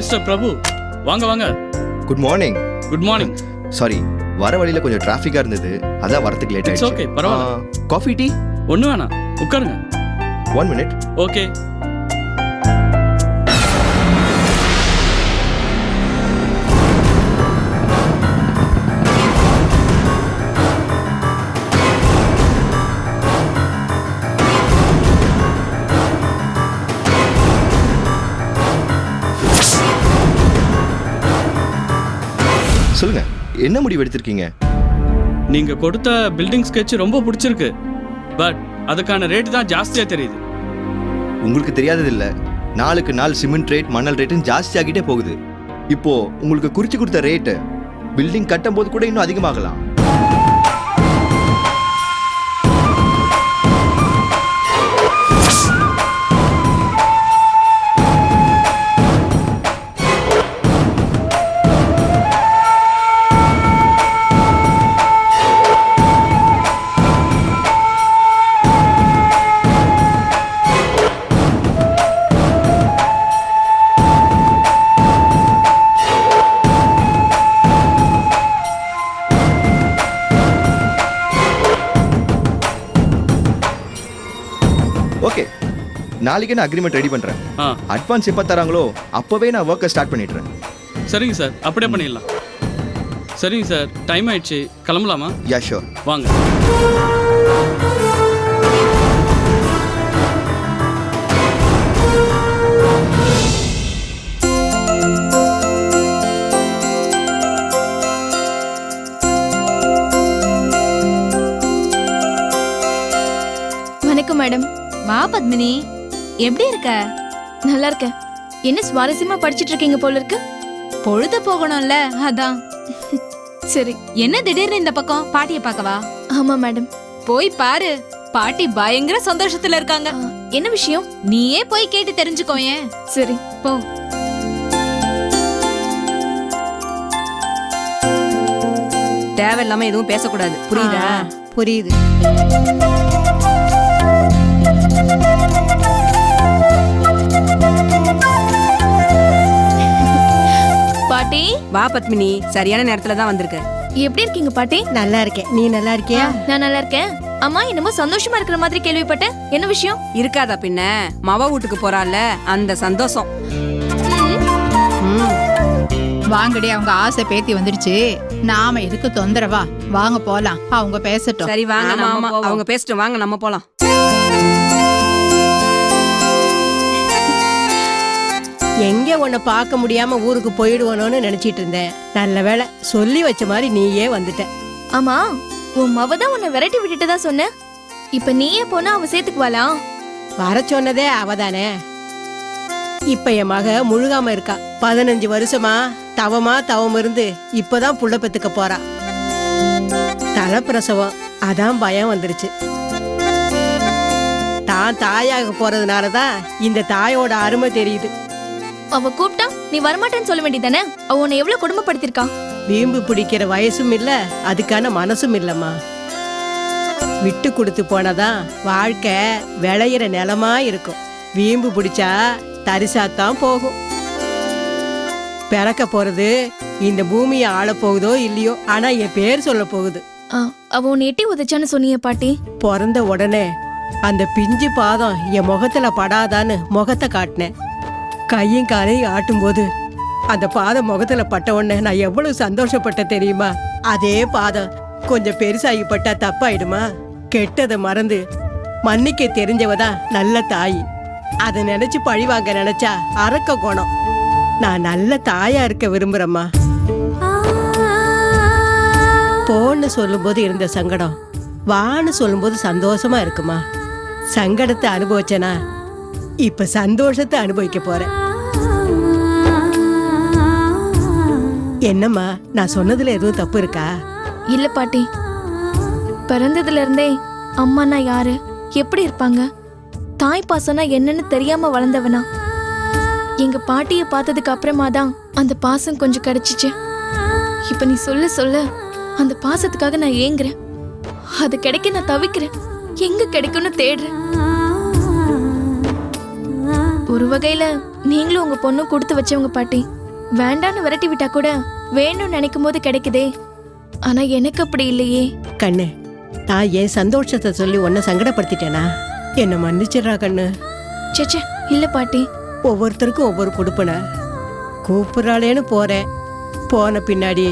Mister Prabhu. வாங்க வாங்க. Good morning good morning sorry வர வழியில கொஞ்சம் டிராஃபிக்கா இருந்தது. அதான் வரதுக்கு லேட் It's okay, பரவாயில்ல. ஆயிடுச்சு காஃபி டீ ஒண்ணு வேணாம். உட்காருங்க. ஒன் மினிட் ஓகே என்ன முடிவு எடுத்திருக்கீங்க? நீங்க கொடுத்த பில்டிங் sketch ரொம்ப பிடிச்சிருக்கு. பட் அதுக்கான ரேட் தான் ஜாஸ்தியா தெரியுது. உங்களுக்கு தெரியாதது இல்ல நாளுக்கு நாள் சிமெண்ட் ரேட் மணல் ரேட்டும் ஜாஸ்தி ஆகிட்டே போகுது. இப்போ உங்களுக்கு குறிச்சு கொடுத்த ரேட்டு பில்டிங் கட்டும் போது கூட இன்னும் அதிகமாகலாம். நாளைக்கு நான் அக்ரிமெண்ட் ரெடி பண்றேன். ஆ. அட்வான்ஸ் எப்போ தராங்களோ அப்பவே நான் ஒர்க்கை ஸ்டார்ட் பண்ணிடுறேன். சரிங்க சார் அப்படியே பண்ணிடலாம். சரிங்க சார் டைம் ஆயிடுச்சு. கிளம்பலாமா? யா ஷோர் வாங்க. வணக்கம் மேடம். வா பத்மினி. எப்படி இருக்க? நல்லா இருக்கேன். என்ன சுவாரஸ்யமா படிச்சிட்டு இருக்கீங்க போல இருக்கு? பொழுது போகணும்ல அதான். சரி என்ன திடீர்னு இந்த பக்கம்? பாட்டிய பார்க்கவா ஆமா மேடம். போய் பாரு. பாட்டி பயங்கர சந்தோஷத்துல இருக்காங்க. என்ன விஷயம்? நீயே போய் கேட்டு தெரிஞ்சுக்கோயேன் சரி. போ. தேவையில்லாம எதுவும் பேசக்கூடாது. புரியுதா? புரியுது. பாட்டி. வா பத்மினி. சரியான நேரத்துல தான் வந்திருக்க. எப்படி இருக்கீங்க பாட்டி? நல்லா இருக்கேன். நீ நல்லா இருக்கியா? நான் நல்லா இருக்கேன். அம்மா என்னமோ சந்தோஷமா இருக்கிற மாதிரி கேள்விப்பட்டேன். என்ன விஷயம்? இருக்காதா பின்ன? மவ வீட்டுக்கு போறால அந்த சந்தோஷம். ம், வாங்கடி அவங்க ஆசை பேத்தி வந்துடுச்சு நாம எதுக்கு தொந்தரவா? வாங்க போலாம். அவங்க பேசட்டும். சரி வாங்க. அவங்க அவங்க பேசிட்டு வாங்க நம்ம போலாம். எங்க உன்னை பார்க்க முடியாம ஊருக்கு போயிடுவனோன்னு நினைச்சிட்டு இருந்தேன். நல்ல வேளை சொல்லி வச்ச மாதிரி நீயே வந்துட்ட. ஆமா உன் மவ தான் உன்னை விரட்டி விட்டுட்டு தான் சொன்ன. இப்ப நீயே போனா அவ சேர்த்துக்குவாளா? வர சொன்னதே அவதானே இப்ப என் மக முழுகாம இருக்கா. பதினஞ்சு வருஷமா தவமா தவம் இருந்து இப்பதான் புள்ள பெத்துக்க போறா. தலைப்பிரசவம் அதான் பயம் வந்துருச்சு. தான் தாயாக போறதுனாலதான் இந்த தாயோட அருமை தெரியுது. அவ கூப்பிட்டா நீ வரமாட்டேன்னு சொல்ல வேண்டியதானே அவ உன்னை எவ்வளவு கொடுமைப்படுத்திருக்கா வீம்பு பிடிக்கிற வயசும் இல்ல அதுக்கான மனசும் இல்லம்மா. விட்டு கொடுத்து போனதான் வாழ்க்கை விளையிற நிலமா இருக்கும். வீம்பு பிடிச்சா தரிசாத்தான் போகும். பிறக்க போறது இந்த பூமியை ஆள போகுதோ இல்லையோ ஆனா என் பேர் சொல்ல போகுது. அவ உன்னை எட்டி உதைச்சான்னு சொன்னியே பாட்டி. பிறந்த உடனே அந்த பிஞ்சு பாதம் என் முகத்துல படாதான்னு முகத்தை காட்டினேன். கையும் காலையும் ஆட்டும்போது அந்த பாதம் முகத்துல பட்ட உடனே நான் எவ்வளவு சந்தோஷப்பட்ட தெரியுமா? அதே பாதம் கொஞ்சம் பெருசாகி பட்டா தப்பாயிடுமா? கெட்டதை மறந்து மன்னிக்க தெரிஞ்சவ தான் நல்ல தாய். அதை நினைச்சு பழிவாங்க நினைச்சா அரக்க குணம். நான் நல்ல தாயா இருக்க விரும்புறேம்மா. போன்னு சொல்லும்போது இருந்த சங்கடம். வான்னு சொல்லும்போது சந்தோஷமா இருக்குமா? சங்கடத்தை அனுபவிச்சனா? இப்ப சந்தோஷத்தை அனுபவிக்க போறேன். என்னம்மா நான் சொன்னதுல எதுவும் தப்பு இருக்கா? இல்ல பாட்டி. பிறந்ததுல இருந்தே அம்மானா யாரு? எப்படி இருப்பாங்க? தாய் பாசம்னா என்னன்னு தெரியாம வளர்ந்தவனா? எங்க பாட்டிய பார்த்ததுக்கு அப்புறமா தான் அந்த பாசம் கொஞ்சம் கிடைச்சிச்சு. இப்ப நீ சொல்ல சொல்ல அந்த பாசத்துக்காக நான் ஏங்குறேன். அது கிடைக்க நான் தவிக்கிறேன். எங்க கிடைக்கும்னு தேடுறேன். ஒரு வகையில நீங்களும் உங்க பொண்ணும் கொடுத்து வச்சவங்க பாட்டி. வேண்டான்னு விரட்டி விட்டா கூட வேணும்னு நினைக்கும் போது கிடைக்குதே. ஆனா எனக்கு அப்படி இல்லையே. கண்ணு நான் என் சந்தோஷத்தை சொல்லி உன்னை சங்கடப்படுத்திட்டேனா? என்னை மன்னிச்சிடுறா கண்ணு. சேச்சே இல்ல பாட்டி. ஒவ்வொருத்தருக்கும் ஒவ்வொரு கொடுப்பன. கூப்பிட்றாளேன்னு போறேன். போன பின்னாடி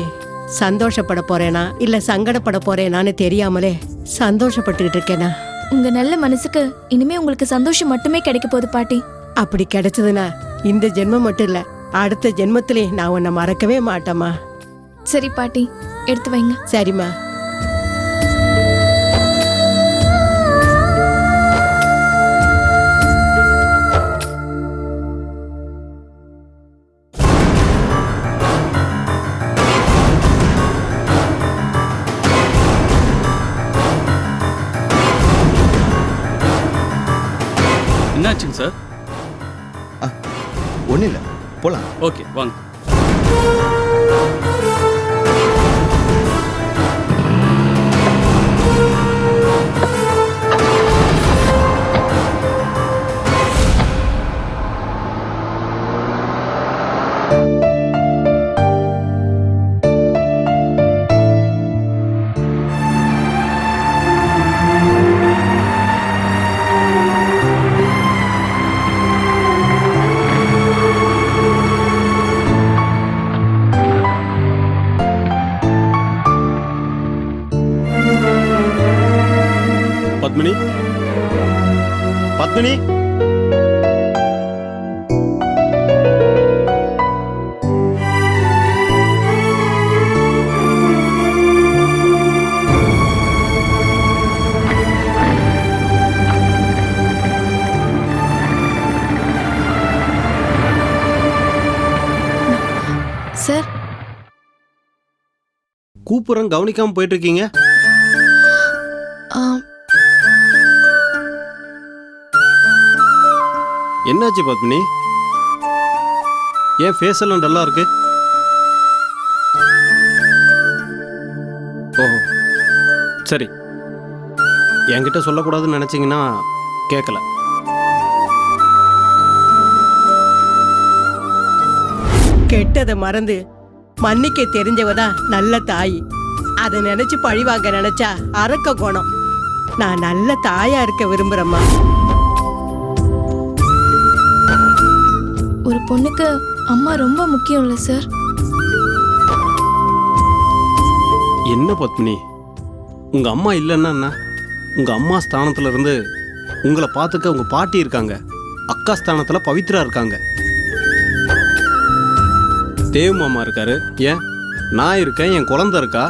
சந்தோஷப்பட போறேனா இல்ல சங்கடப்பட போறேனான்னு தெரியாமலே சந்தோஷப்பட்டுக்கிட்டு இருக்கேனா? உங்க நல்ல மனசுக்கு இனிமே உங்களுக்கு சந்தோஷம் மட்டுமே கிடைக்க போகுது பாட்டி. அப்படி கிடைச்சதுன்னா இந்த ஜென்மம் மட்டும் இல்ல அடுத்த ஜென்மத்திலே நான் உன்னை மறக்கவே மாட்டேம்மா. சரி பாட்டி. எடுத்து வைங்க. சரிம்மா. என்னாச்சுங்க சார்? ஒன்றும் இல்லை போகலாம் ஓகே வாங்க. பத்மினி சார். கூப்புறம் கவனிக்காம போயிட்டு இருக்கீங்க. என்னாச்சு பத்மினி? ஏன் ஃபேஸ் எல்லாம் டல்லா இருக்கு? ஓஹோ. சரி. என்கிட்ட சொல்லக்கூடாதுன்னு நினச்சிங்கன்னா கேட்கல கெட்டதை மறந்து மன்னிக்க தெரிஞ்சவதான் நல்ல தாய். அதை நினைச்சு பழிவாங்க நினைச்சா அரக்க குணம். நான் நல்ல தாயா இருக்க விரும்புறேம்மா. பொண்ணுக்கு அம்மா ரொம்ப முக்கியம் இல்ல சார்? என்ன பத்மினி? உங்க அம்மா இல்லைன்னா என்ன? உங்க அம்மா ஸ்தானத்துல இருந்து உங்களை பார்த்துக்க உங்க பாட்டி இருக்காங்க. அக்கா ஸ்தானத்துல பவித்ரா இருக்காங்க. தேவ் மாமா இருக்காரு. ஏன்? நான் இருக்கேன் என் குழந்தை இருக்கா?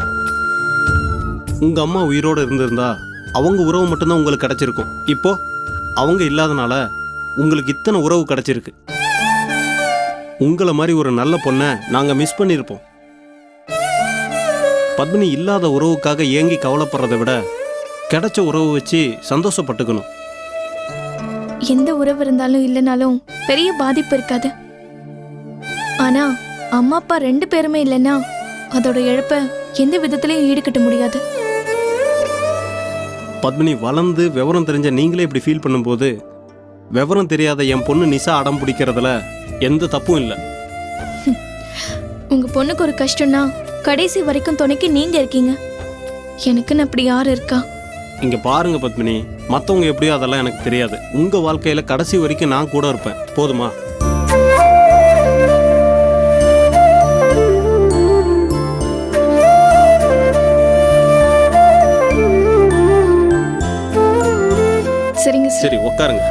உங்க அம்மா உயிரோடு இருந்திருந்தா அவங்க உறவு மட்டும்தான் உங்களுக்கு கிடைச்சிருக்கும். இப்போ அவங்க இல்லாதனால உங்களுக்கு இத்தனை உறவு கிடைச்சிருக்கு. உங்களை மாதிரி ஒரு நல்ல பொண்ணை நாங்க மிஸ் பண்ணியிருப்போம். பத்மினி இல்லாத உறவுக்காக ஏங்கி கவலைப்படுறதை விட கிடைச்ச உறவு வச்சு சந்தோஷப்பட்டுக்கணும். எந்த உறவு இருந்தாலும் இல்லைனாலும் பெரிய பாதிப்பு இருக்காது. ஆனா அம்மா அப்பா ரெண்டு பேருமே இல்லைன்னா அதோட இழப்ப எந்த விதத்திலையும் ஈடுகட்ட முடியாது. பத்மினி வளர்ந்து விவரம் தெரிஞ்ச நீங்களே இப்படி ஃபீல் பண்ணும்போது விவரம் தெரியாத என் பொண்ணு நிசா அடம் பிடிக்கிறதுல எந்த தப்பும் இல்லை. உங்க பொண்ணுக்கு ஒரு கஷ்டம்னா கடைசி வரைக்கும் துணைக்கு நீங்க இருக்கீங்க. எனக்குன்னு அப்படி யார் இருக்கா? இங்க பாருங்க பத்மினி மற்றவங்க எப்படியோ அதெல்லாம் எனக்கு தெரியாது. உங்க வாழ்க்கையில கடைசி வரைக்கும் நான் கூட இருப்பேன். போதுமா? சரிங்க சார். சரி உட்காருங்க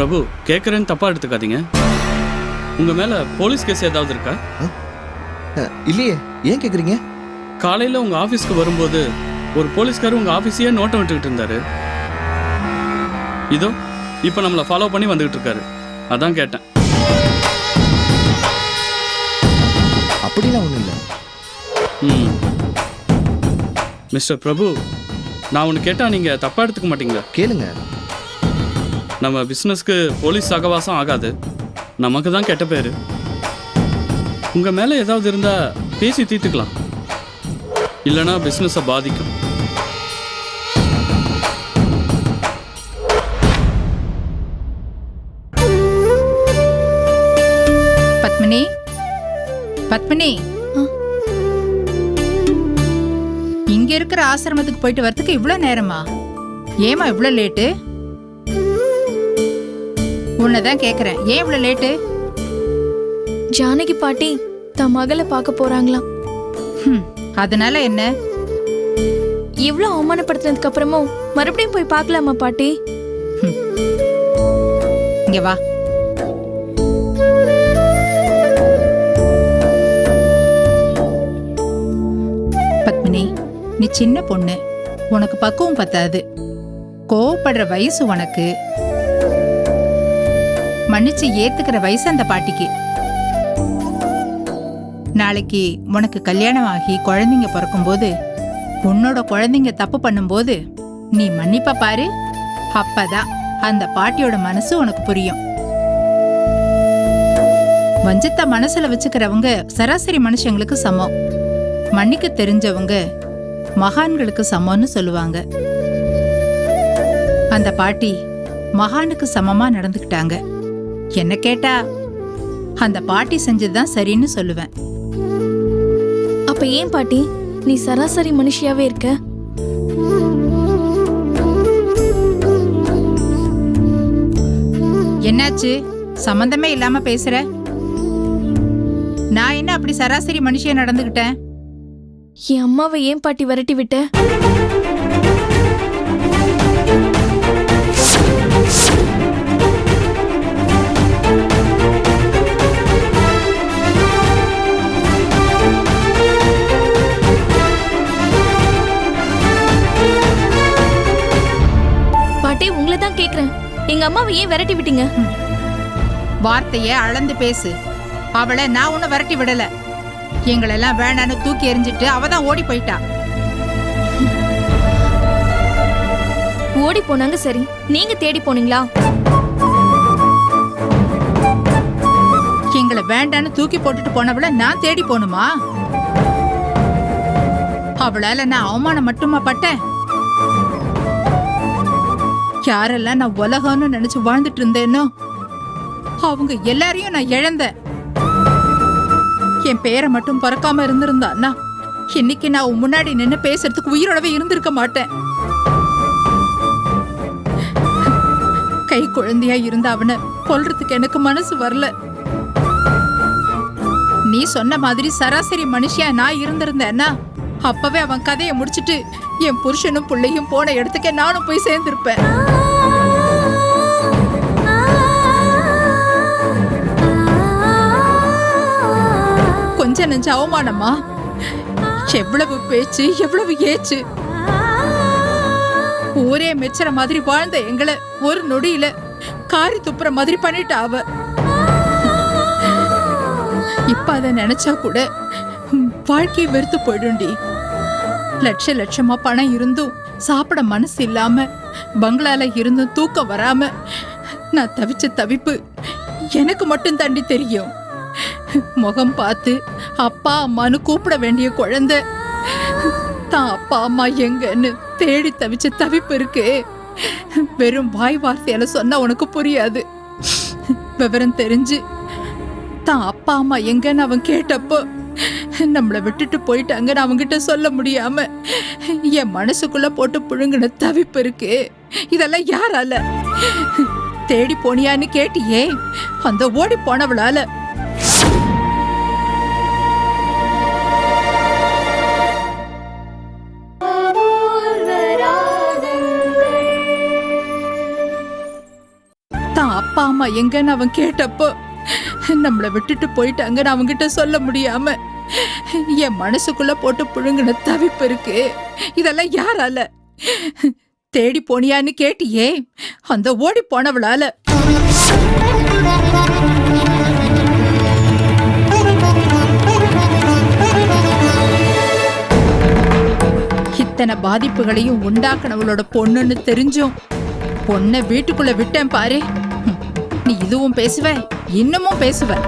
பிரபு கேட்குறேன்னு தப்பா எடுத்துக்காதீங்க. உங்க மேல போலீஸ் கேஸ் ஏதாவது இருக்கா? இல்லையே. ஏன் கேட்குறீங்க காலையில உங்க ஆபீஸ்க்கு வரும்போது ஒரு போலீஸ்கார் உங்க ஆபீஸையே நோட்டம் விட்டுக்கிட்டு இருந்தாரு. இதோ இப்போ நம்மளை ஃபாலோ பண்ணி வந்துகிட்டு இருக்காரு. அதான் கேட்டேன். அப்படிலாம் ஒன்றும் இல்லை. ம். மிஸ்டர் பிரபு நான் ஒன்று கேட்டால் நீங்கள் தப்பாக எடுத்துக்க மாட்டீங்களா? கேளுங்க. நம்ம பிஸ்னஸ்க்கு போலீஸ் சகவாசம் ஆகாது. நமக்கு தான் கெட்ட பேர். உங்கள் மேலே ஏதாவது இருந்தால் பேசி தீர்த்துக்கலாம். இல்லைன்னா பிஸ்னஸை பாதிக்கும். பத்மினி? பத்மினி. இங்க இருக்கிற ஆசிரமத்துக்கு போயிட்டு வரதுக்கு இவ்ளோ நேரமா? ஏமா இவ்ளோ லேட்டு உன்னதான் கேக்குறேன். ஏன் இவ்ளோ லேட்டு ஜானகி பாட்டி தன் மகளை பார்க்க போறாங்களாம். ஹம், அதனால என்ன? இவ்ளோ அவமானப்படுத்தினதுக்கு அப்புறமும் மறுபடியும் போய் பார்க்கலாமா பாட்டி? இங்க வா. பத்மினி நீ சின்ன பொண்ணு. உனக்கு பக்குவம் பத்தாது. கோவப்படுற வயசு உனக்கு. மன்னிச்சு ஏத்துக்கிற வயசு அந்த பாட்டிக்கு. நாளைக்கு உனக்கு கல்யாணம் ஆகி குழந்தைங்க பிறக்கும்போது உன்னோட குழந்தைங்க தப்பு பண்ணும்போது நீ மன்னிப்ப பாரு. அப்பதான் அந்த பாட்டியோட மனசு உனக்கு புரியும். வஞ்சத்தை மனசுல வச்சுக்கிறவங்க சராசரி மனுஷங்களுக்கு சமம். மன்னிக்க தெரிஞ்சவங்க மகான்களுக்கு சமம்னு சொல்லுவாங்க. அந்த பாட்டி மகானுக்கு சமமா நடந்துக்கிட்டாங்க. என்ன கேட்டா? அந்த பாட்டி செஞ்சதுதான் சரின்னு சொல்லுவேன். அப்ப ஏன் பாட்டி? நீ சராசரி மனுஷியாவே இருக்க? என்னாச்சு? சம்பந்தமே இல்லாம பேசுற? நான் என்ன அப்படி சராசரி மனுஷியா நடந்துகிட்டேன்? என் அம்மாவை ஏன் பாட்டி விரட்டி விட்ட? பாட்டி உங்களை தான் கேக்குறேன். எங்க அம்மாவை ஏன் விரட்டி விட்டீங்க? வார்த்தைய அளந்து பேசு. அவளை நான் உன்னை விரட்டி விடல. எங்களெல்லாம் வேணான்னு தூக்கி எறிஞ்சிட்டு அவ தான் ஓடி போயிட்டா. ஓடி போனாங்க சரி. நீங்க தேடி போனீங்களா? எங்களை வேண்டான்னு தூக்கி போட்டுட்டு போனவள நான் தேடி போணுமா அவளால நான் அவமானம் மட்டுமா பட்டேன்? யாரெல்லாம் நான் உலகம்னு நினைச்சு வாழ்ந்துட்டு இருந்தேனோ அவங்க எல்லாரையும் நான் இழந்தேன். என் பேரை மட்டும் பிறக்காம இருந்திருந்தான்னா இன்னைக்கு நான் முன்னாடி நின்று பேசுறதுக்கு உயிரோடவே இருந்திருக்க மாட்டேன். கை குழந்தையா இருந்த அவனை கொல்றதுக்கு எனக்கு மனசு வரல. நீ சொன்ன மாதிரி சராசரி மனுஷியா நான் இருந்திருந்தேன்னா அப்பவே அவன் கதையை முடிச்சிட்டு என் புருஷனும் பிள்ளையும் போன இடத்துக்கே நானும் போய் சேர்ந்திருப்பேன். கொஞ்ச நெஞ்ச அவமானமா? எவ்வளவு பேச்சு எவ்வளவு ஏச்சு? ஊரே மெச்சற மாதிரி வாழ்ந்த எங்களை ஒரு நொடியில காரி துப்புற மாதிரி பண்ணிட்டா அவ. இப்ப அதை நினைச்சா கூட வாழ்க்கையை வெறுத்து போயிடும்டி. லட்ச லட்சமா பணம் இருந்தும் சாப்பிட மனசு இல்லாம பங்களால இருந்தும் தூக்கம் வராம நான் தவிச்ச தவிப்பு எனக்கு மட்டும் தாண்டி தெரியும். முகம் பார்த்து அப்பா அம்மான்னு கூப்பிட வேண்டிய குழந்தை தான் அப்பா அம்மா எங்கன்னு தேடி தவிச்ச தவிப்பு இருக்கு. வெறும் வாய் வார்த்தையால சொன்னா உனக்கு புரியாது. விவரம் தெரிஞ்சு தான் அப்பா அம்மா எங்கன்னு அவன் கேட்டப்போ நம்மளை விட்டுட்டு போயிட்டாங்கன்னு அவங்ககிட்ட சொல்ல முடியாம என் மனசுக்குள்ள போட்டு புழுங்கின தவிப்பு இருக்கு. இதெல்லாம் யாரால? தேடி போனியான்னு கேட்டியே. அந்த ஓடி போனவளால. தான் அப்பா அம்மா எங்கன்னு அவன் கேட்டப்போ நம்மளை விட்டுட்டு போயிட்டாங்கன்னு அவங்ககிட்ட சொல்ல முடியாம என் மனசுக்குள்ள போட்டு புழுங்கின தவிப்பு இருக்கு. இதெல்லாம் யாரால? தேடி போனியான்னு கேட்டியே. அந்த ஓடி போனவளால. இத்தனை பாதிப்புகளையும் உண்டாக்குனவளோட பொண்ணுன்னு தெரிஞ்சும் பொண்ணை வீட்டுக்குள்ள விட்டேன் பாரு. நீ இதுவும் பேசுவ இன்னமும் பேசுவ.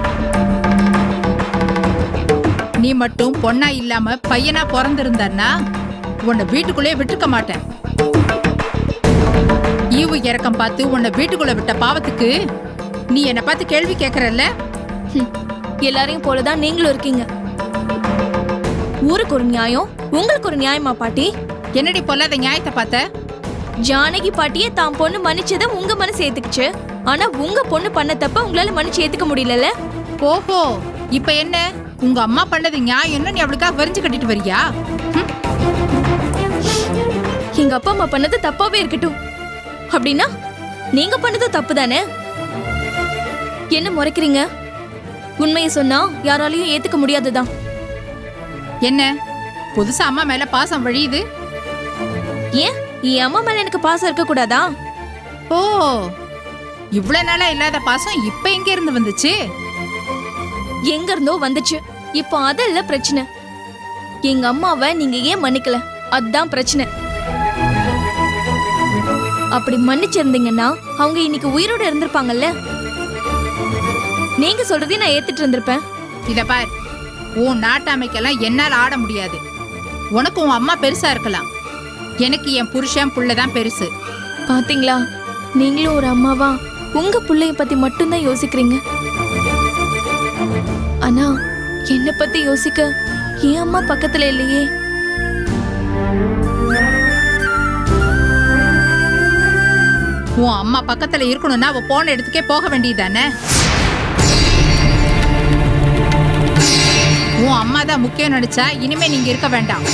நீ மட்டும் பொண்ணா இல்லாம பையனா பிறந்திருந்தன்னா உன்னை வீட்டுக்குள்ளே விட்டுருக்க மாட்டேன். ஈவு இறக்கம் பார்த்து உன்னை வீட்டுக்குள்ள விட்ட பாவத்துக்கு நீ என்னை பார்த்து கேள்வி கேட்கறல்ல? எல்லாரையும் போலதான் நீங்களும் இருக்கீங்க. ஊருக்கு ஒரு நியாயம் உங்களுக்கு ஒரு நியாயமா பாட்டி? என்னடி பொல்லாத நியாயத்தை பார்த்த? ஜானகி பாட்டியே தான் பொண்ணு மன்னிச்சதை உங்க மனசு ஏத்துக்குச்சு. ஆனா உங்க பொண்ணு பண்ண தப்ப உங்களால மன்னிச்சு ஏத்துக்க முடியலல்ல? ஓஹோ இப்ப என்ன? உங்க அம்மா பண்ணது நியாயம்னு நீ அவளுக்காக வரிஞ்சு கட்டிட்டு வரியா? எங்க அப்பா அம்மா பண்ணது தப்பாவே இருக்கட்டும். அப்படின்னா நீங்க பண்ணது தப்பு தானே என்ன முறைக்கிறீங்க? உண்மையை சொன்னா யாராலையும் ஏத்துக்க முடியாதுதான். என்ன? புதுசா அம்மா மேல பாசம் வழியுது? ஏன்? என் அம்மா மேல எனக்கு பாசம் இருக்க கூடாதா ஓ இவ்வளவு நாளா இல்லாத பாசம் இப்ப எங்க இருந்து வந்துச்சு? எங்க இருந்தோ வந்துச்சு. இப்போ அதல்ல பிரச்சனை. எங்க அம்மாவை நீங்க ஏன் மன்னிக்கல? அதுதான் பிரச்சனை. அப்படி மன்னிச்சிருந்தீங்கன்னா அவங்க இன்னைக்கு உயிரோட இருந்திருப்பாங்கல்ல? நீங்க சொல்றதையும் நான் ஏத்துட்டு இருந்திருப்பேன். இத பார். உன் நாட்டாமைக்கெல்லாம் என்னால ஆட முடியாது. உனக்கு உன் அம்மா பெருசா இருக்கலாம். எனக்கு என் புருஷன் புள்ளதான் பெருசு. பாத்தீங்களா? நீங்களும் ஒரு அம்மாவா? உங்க பிள்ளைய பத்தி மட்டும்தான் யோசிக்கிறீங்க. ஆனா என்ன பத்தி யோசிக்க என் அம்மா பக்கத்துல இல்லையே. உன் அம்மா பக்கத்துல இருக்கணும்னா அவ போன இடத்துக்கே போக வேண்டியதானே உன் அம்மா தான் முக்கியம் நினைச்சா இனிமே நீங்க இருக்க வேண்டாம்.